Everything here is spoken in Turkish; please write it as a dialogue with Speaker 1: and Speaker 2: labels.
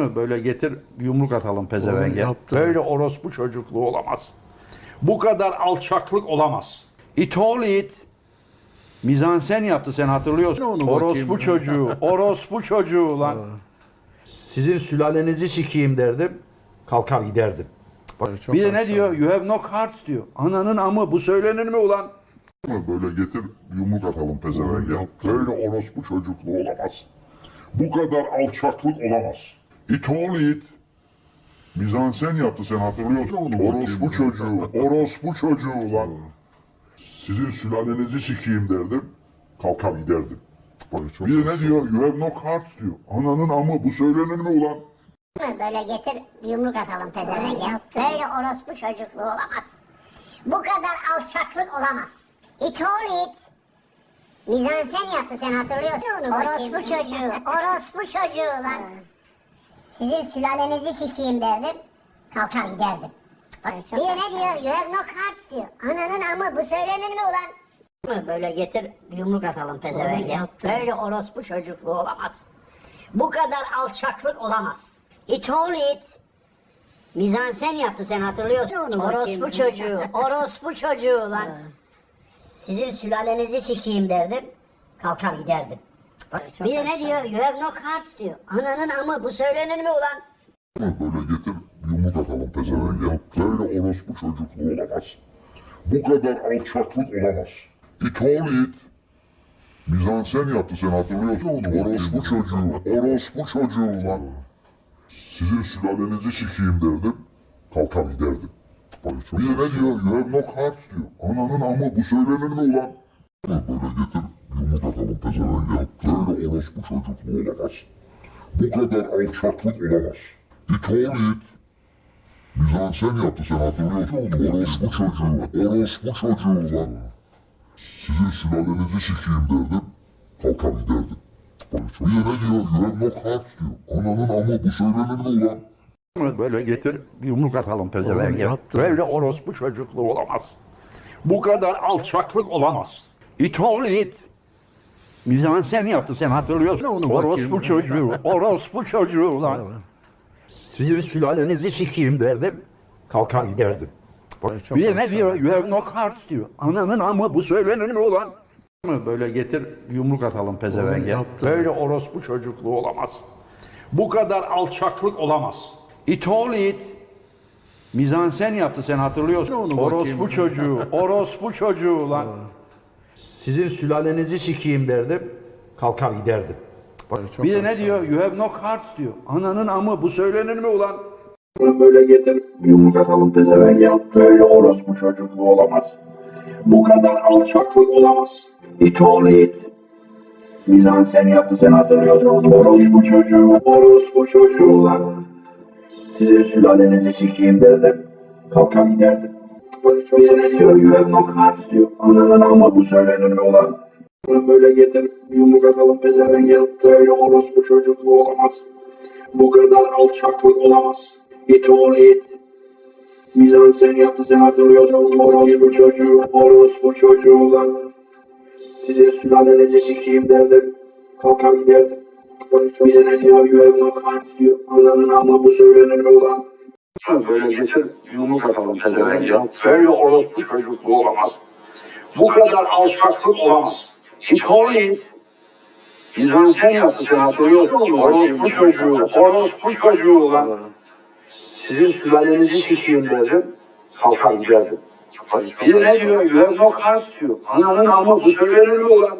Speaker 1: mı? Böyle getir yumruk atalım pezevenge. Böyle orospu çocukluğu olamaz. Bu kadar alçaklık olamaz. It all it. Mizansen yaptı sen hatırlıyorsun.
Speaker 2: Onu
Speaker 1: orospu çocuğu. Orospu çocuğu lan. Sizin sülalenizi sikeyim derdim. Kalkar giderdim.
Speaker 2: Çok
Speaker 1: Bir de ne diyor? You have no cards diyor. Ananın amı bu söylenir mi ulan?
Speaker 3: Böyle getir yumruk atalım pezevenge. Böyle orospu çocukluğu olamaz. Bu kadar alçaklık olamaz. It all it. Mizansen yaptı sen hatırlıyorsun. Orospu çocuğu. Orospu çocuğu lan. Sizin sülalenizi sikeyim derdim. Kalkar giderdim. Bir de ne diyor? You have no cards diyor. Ananın amı bu söylenir mi ulan?
Speaker 4: Böyle getir yumruk atalım pezevenge. Böyle orospu çocukluğu olamaz. Bu kadar alçaklık olamaz. It all it. Mizansen yaptı sen hatırlıyorsun. Orospu çocuğu. Orospu çocuğu lan. Sizin sülalenizi sikeyim derdim. Kalkar giderdim. Bir de ne diyor? You have no cards diyor. Ananın amı bu söylenir mi ulan? Böyle getir yumruk atalım pezevenge. Böyle orospu çocukluğu olamaz. Bu kadar alçaklık olamaz. It all it. Mizansen yaptı sen hatırlıyorsun. Orospu çocuğu. Orospu çocuğu lan. Sizin sülalenizi sikeyim derdim. Kalkar giderdim. Bir de ne diyor? You have no cards diyor. Ananın amı bu söylenir mi ulan?
Speaker 3: Böyle getir yumruk atalım pezevenge. Böyle orospu çocukluğu olamaz. Bu kadar alçaklık olamaz. It all it. Mizansen yaptı sen hatırlıyorsun. Orospu çocuğu. Orospu çocuğu lan. Sizin sülalenizi sikeyim derdim. Kalkar giderdim. Bir de ne diyor? You have no cards diyor. Ananın amı bu söylenir mi ulan? Böyle getir yumruk atalım pezevenge. Böyle orospu çocukluğu olamaz. Bu kadar alçaklık olamaz. It all it. Mizansen yaptı sen hatırlıyorsun. Orospu çocuğu. Orospu çocuğu lan. Sizin sülalenizi sikeyim derdim. Kalkar giderdim. Bir de ne diyor? You have no cards diyor. Ananın amı bu söylenir mi ulan?
Speaker 1: Böyle getir yumruk atalım pezevenge. Böyle orospu çocukluğu olamaz. Bu kadar alçaklık olamaz. İt. Mizansen yaptı sen hatırlıyorsun.
Speaker 2: Ne onu bakayım
Speaker 1: orospu çocuğu. Orospu çocuğu lan. Sizin sülalenizi sikeyim derdim. Kalkar giderdim. Bir de ne diyor? You have no cards diyor. Ananın amı bu söylenir mi ulan? Böyle getir yumruk atalım pezevenge. Böyle orospu çocukluğu olamaz. Bu kadar alçaklık olamaz. It all it. Mizansen yaptı sen hatırlıyorsun.
Speaker 2: Onu
Speaker 1: orospu çocuğu. Orospu çocuğu lan. Sizin sülalenizi sikeyim derdim. Kalkar giderdim.
Speaker 2: Ay, çok
Speaker 1: Bir de ne diyor? You have no cards diyor. Ananın amı bu söylenir mi ulan? Böyle getir yumruk atalım pezevenge. Böyle orospu çocukluğu olamaz. Bu kadar alçaklık olamaz. It all it. Mizansen yaptı sen hatırlıyorsun. Orospu çocuğu. Orospu çocuğu lan. Sizin sülalenizi sikeyim derdim. Kalkar giderdim. Bir de ne diyor? You have no cards diyor. Ananın amı bu söylenir mi ulan? Böyle getir yumruk atalım pezevenge. Böyle orospu çocukluğu olamaz. Bu kadar alçaklık olamaz. It all it. Mizansen yaptı sen hatırlıyorsun. Orospu çocuğu. Orospu çocuğu lan. Size sülalenizi sikeyim derdim. Kalkar giderdim. Bir de ne diyor? You have no cards diyor. Ananın amı bu söylenir mi ulan? Böyle getir yumruk atalım pezevenge. Böyle orospu çocukluğu olamaz. Bu kadar alçaklık olamaz. Mizansen yaptı sen hatırlıyorsun. Orospu çocuğu. Orospu çocuğu lan. Sizin sülalenizi sikeyim derdim. Kalkar giderdim. Bir ne diyor? No cards diyor. Ananın amı bu söylenir mi ulan?